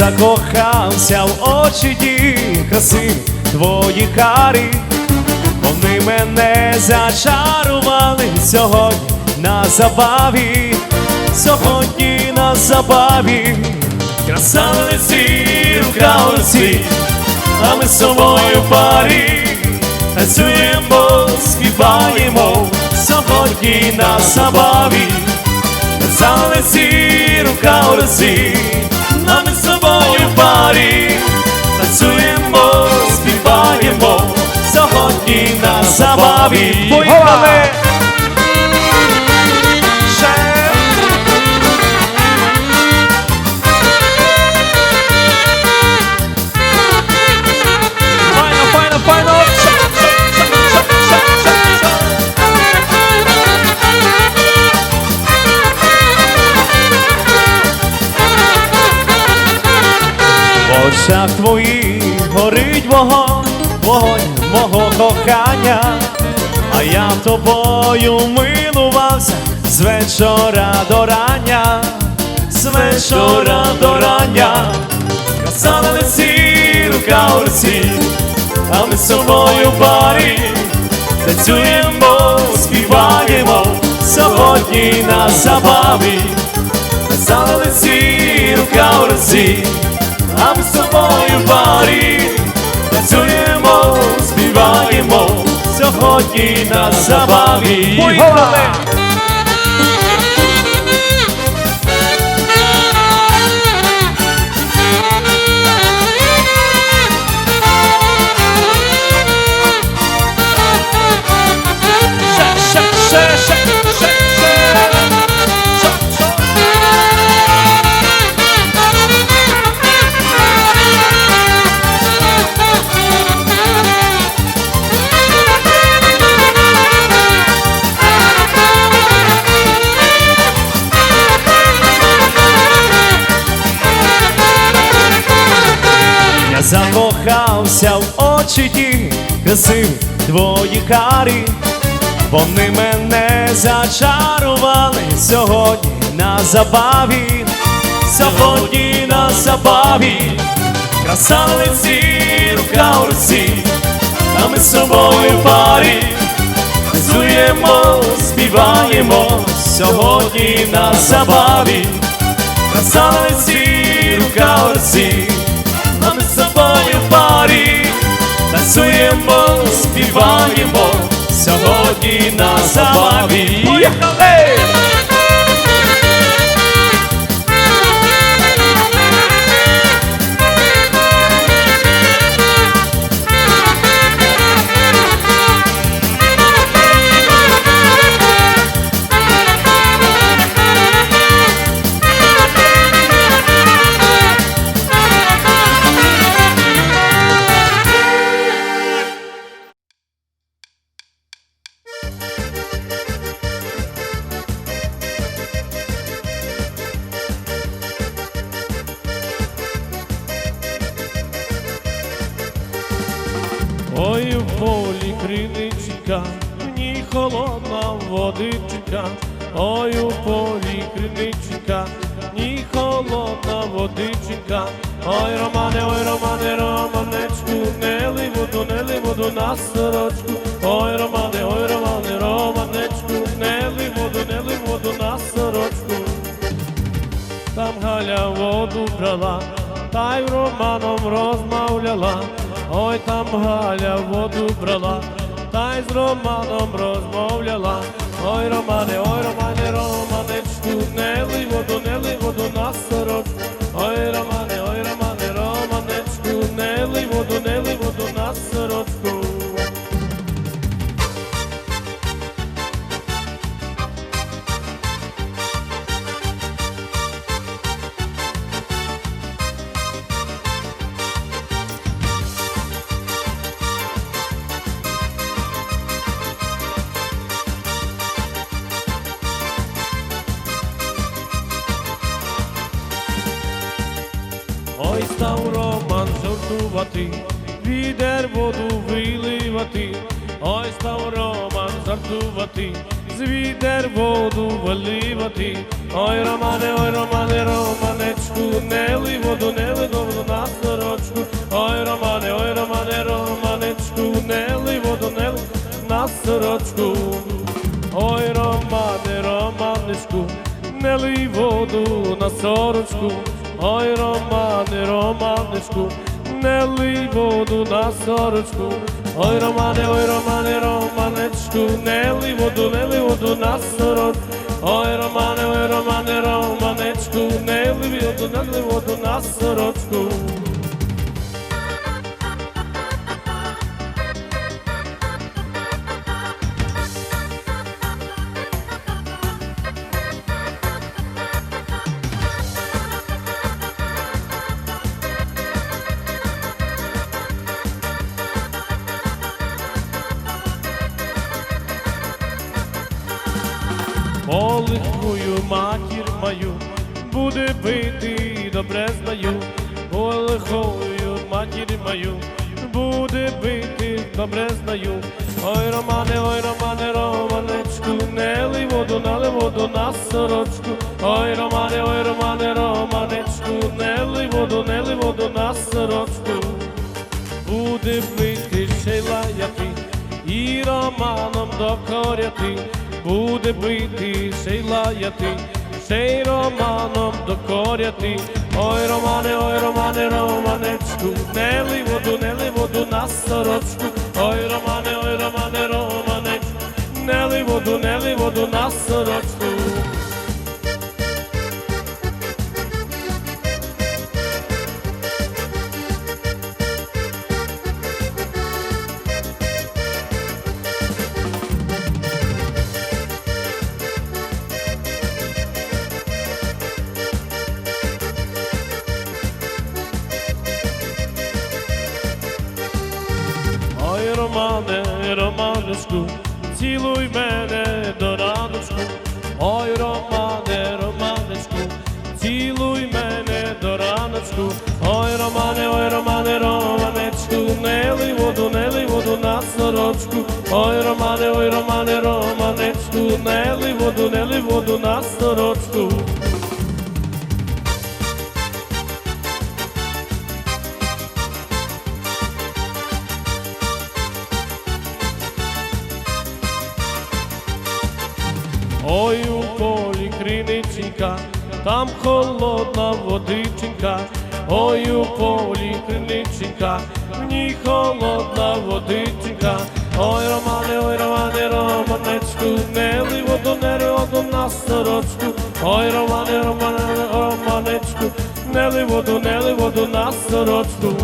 закохався в очі ті красиві твої карі. Вони мене зачарували сьогодні на забаві, сьогодні на забаві, краса на лиці, рука у руці, а ми з собою парі, танцюємо, співаємо, сьогодні на забаві, краса рука у руці, собою в парі, танцюємо, співаємо, сьогодні на забаві. Поїхали! Тобою милувався з вечора до рання, з вечора до рання, лиці, рука у руці, а ми з собою парі, танцюємо, співаємо сьогодні на забаві. Лиці, рука у руці, а ми з собою парі танцюємо, співаємо сьогодні на забаві. Закохався в очі ті красиві твої карі, вони мене зачарували сьогодні на забаві, сьогодні на забаві, краса на лиці, рука у руці, а ми з собою парі, танцюємо, співаємо сьогодні на забаві, краса на лиці, рука у руці, а ми з собою в парі, танцюємо, співаємо сьогодні на забаві. Поїхали! Ой, у полі криничка, в ній холодна водичка, ой, у полі криничка, в ній холодна водичка, ой, Романе, ой, Романе, Романечку, не ли воду, не ли воду на сорочку, ой, Романе, ой, Романе, Романечку, не ли воду, не ли воду на сорочку. Там Галя воду брала, та й Романом розмовляла. Ой, там Галя воду брала, та й з Романом розмовляла. Ой, Романе, ой, Романе, Романечку, не лий воду, не лий воду на сорок. Ой, Романе, ой, Романе, Романечку, не лий воду, не лий воду на сорочку. Сорочку. Ой, Романе, Романечку, не лий воду на сорочку. Ой, Романе, Романечку, не лий воду на сорочку. Ой, Романе, ой, Романе, Романечку, не лий воду, не лий воду на сорочку. Ой, Романе, ой, Романе, Романечку, не лий воду, не лий воду на сорочку. Полихую матір мою, буде бити, добре знаю. Полихую матір мою, буде бити, добре знаю. Ой, Романе, ой, Романе, Романечку, не лий воду, налий воду на сорочку. Ой, Романе, ой, Романе, Романечку, не лий воду, не лий воду на сорочку. Буде бити, ще лаяти, і романом докоряти, буде бити, сей лаяти, сей романом докоряти. Ой, Романе, ой, Романе, Романечку, не ли воду, не ли воду на сорочку. Ой, Романе, Романечку, цілуй мене до раночку. Ой, Романе, Романечку, цілуй мене до раночку. Ой, Романе, ой, Романе, Романечку, не лий воду, не лий воду на сорочку. Ой, Романе, ой, Романе, Романечку, не лий воду, не лий воду на сорочку. Криниченька, там холодна водиченька, ой, у полі криниченька, в ній холодна водиченька. Ой, Романе, ой, Романе, Романечку, не лий воду, не воду на сорочку. Ой, Романе, Романе, Романечку, не лий воду, не лий воду на сорочку.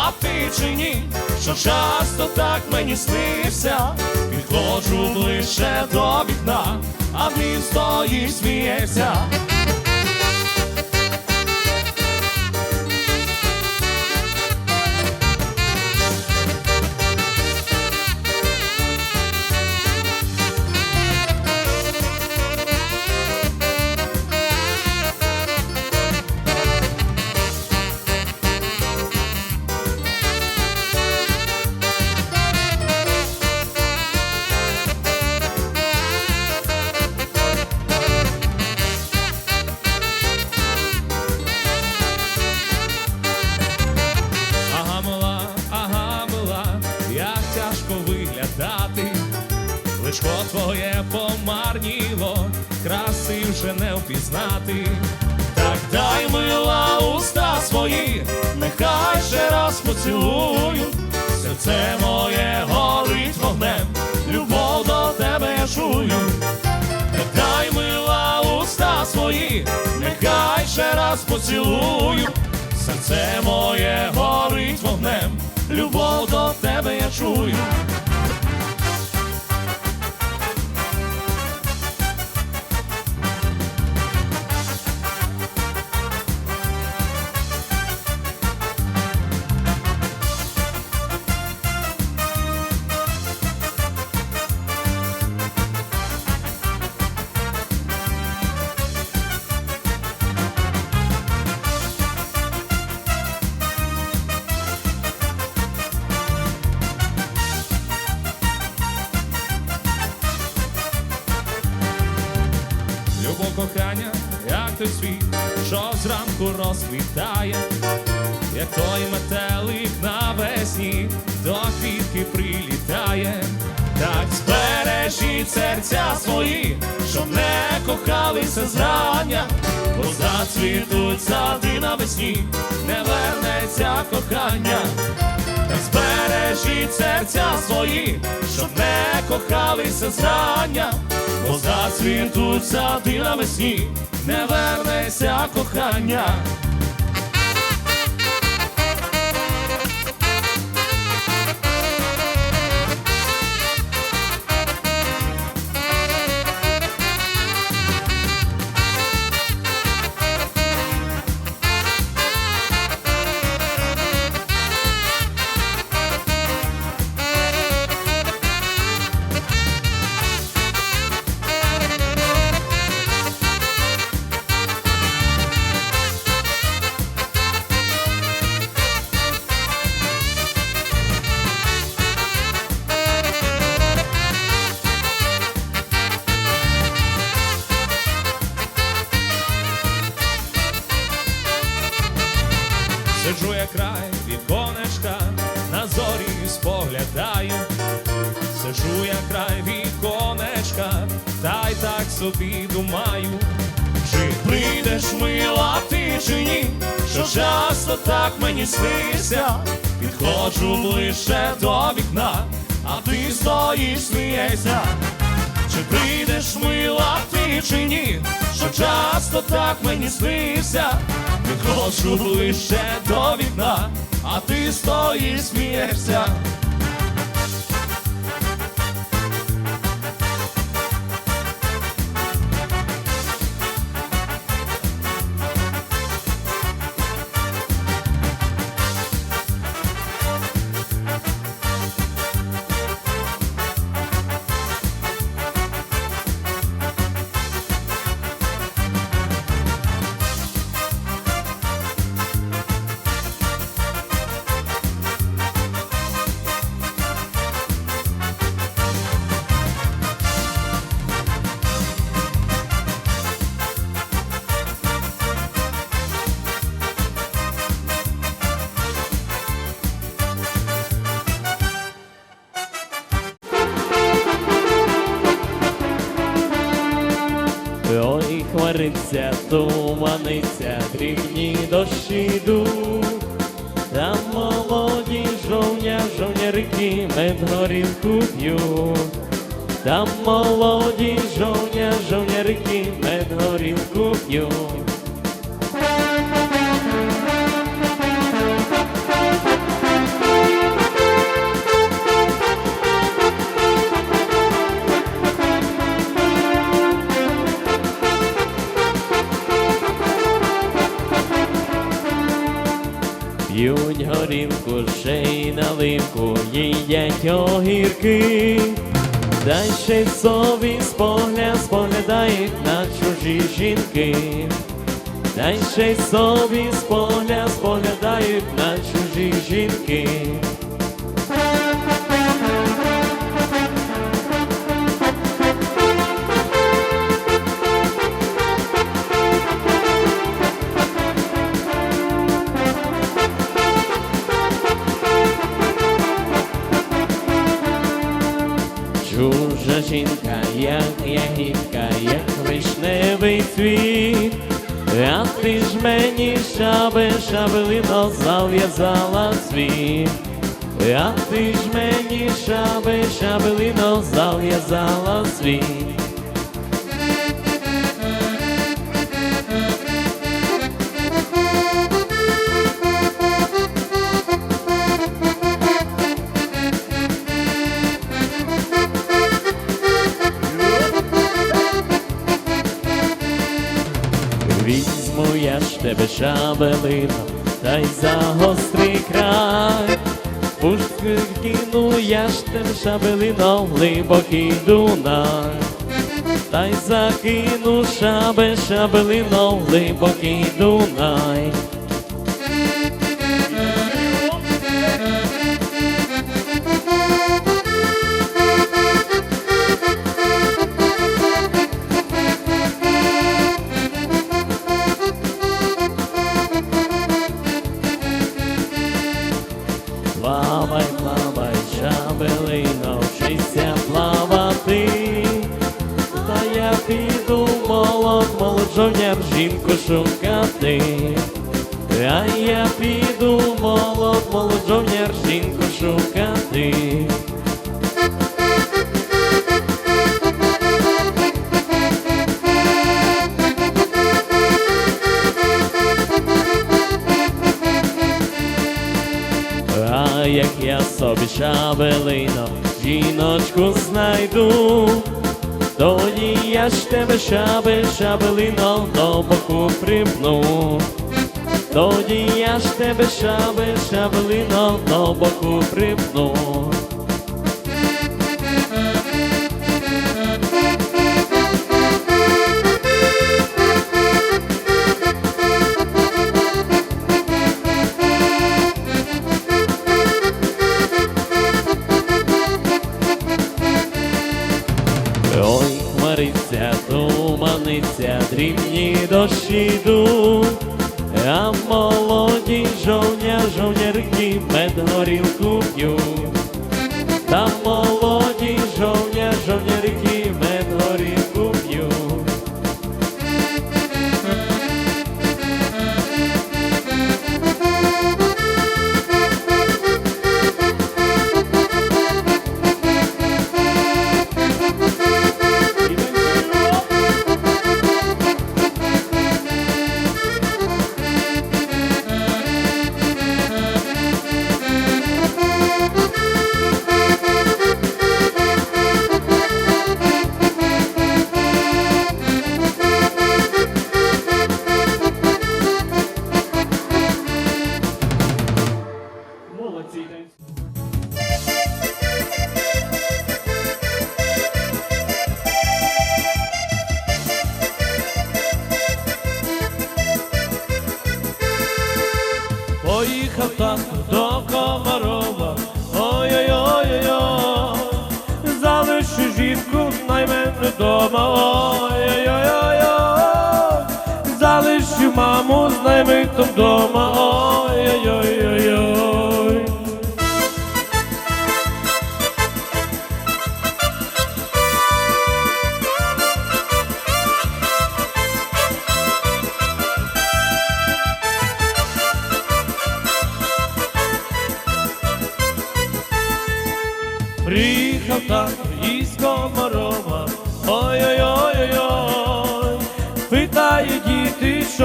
Мила ти чи ні, що часто так мені снився, підходжу ближче до вікна, а він стоїть сміється. Твоє помарніло, краси вже не впізнати. Так дай мила уста свої, нехай ще раз поцілую. Серце моє горить вогнем, любов до тебе я чую. Так дай мила уста свої, нехай ще раз поцілую. Серце моє горить вогнем, любов до тебе я чую. Розквітає, як той метелик навесні до квітки прилітає, так збережіть серця свої, щоб не кохалися зрання, бо зацвітуть сади навесні, не вернеться кохання. Серця свої, щоб не кохалися зрання, бо зацвітуть сади навесні, не вернеться кохання. Так мені снився, підходжу ближче до вікна, а ти стоїш, смієшся. Чи прийдеш мила ти чи ні, що часто так мені снився, підходжу ближче до вікна, а ти стоїш, смієшся. Хмариться, туманиться, дрібні дощі йдуть. Там молоді жовня, жовнярики медгорілку п'ють. Там молоді жовня, жовнярики медгорілку п'ють. П'ють горілку, ще й наливку, їдять огірки. Та ще й собі спогляд споглядають на чужі жінки. Та ще й собі спогляд споглядають на чужі жінки. Як як вишневий цвіт. А ти ж мені шаби, шабелино зав'язала світ. А ти ж мені шаби, шабелино зав'язала світ. Шабелино, та й за гострий край. Пушки кину я ж тим шабелином глибокий Дунай. Та й закину шабе, шабелином глибокий Дунай. Тебе шабе, до боку припну. Тоді я ж тебе шабе, шабелино до боку припну. Ой, хмариться, туманиця, дрібні дощі йдуть, а молоді жовня, жовнярки мед горілку п'ють.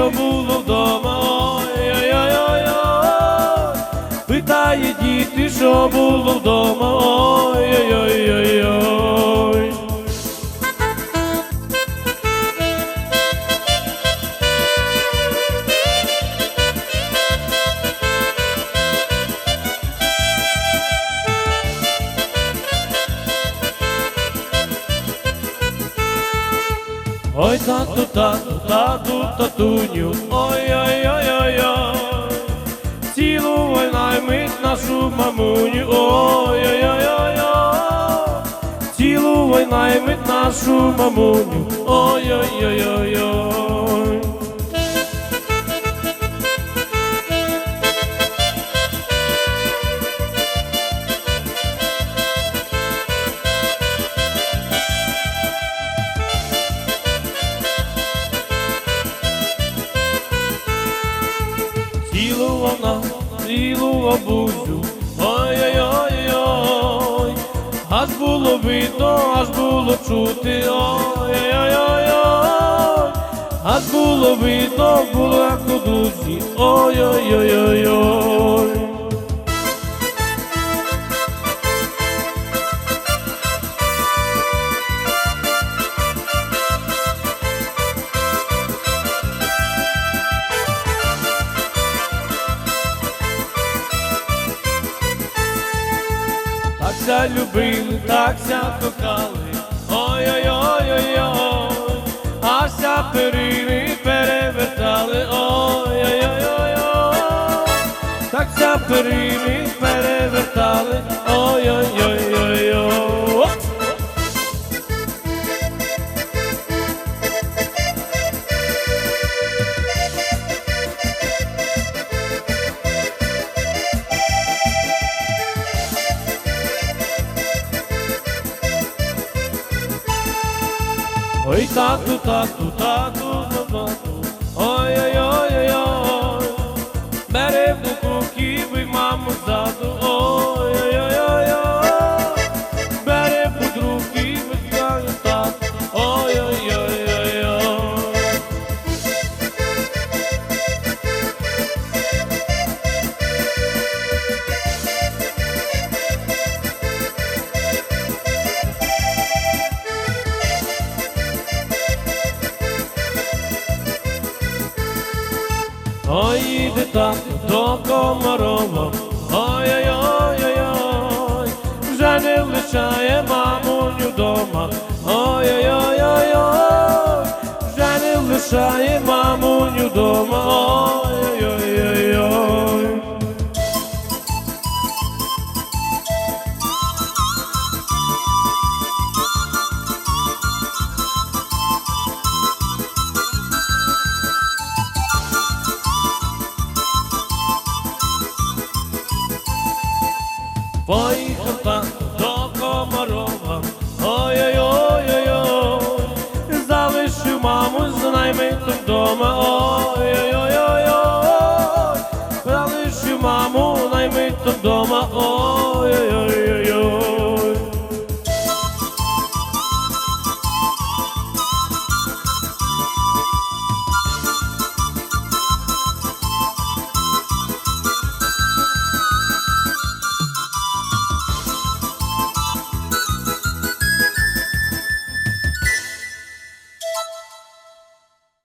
Було вдома, ой-ой-ой-ой, питає діти, що було вдома, ой-ой-ой-ой. Ой, тату, тату, тату, татуню, ой-ой-ой-ой-ой, цілувай наймить нашу мамуню, ой-ой-ой-ой-ой, цілувай наймить нашу мамуню, ой-ой-ой-ой-ой. Бабусю, ой-ой-ой-ой, аж було видно, аж було чути, ой-ой-ой-ой, аж було видно, було як у душі, ой-ой-ой-ой. Любили, так закохали, ой-ой-ой-ой-ой, а ся перини перевертали, ой-ой-ой-ой, так ся перини перевертали, ой-ой-ой-ой-ой. Іде до Комарова, ой-ой-ой-ой-ой, вже не лишає мамуню дома, ой-ой-ой-ой-ой, вже не лишає мамуню дома, Mama, oh.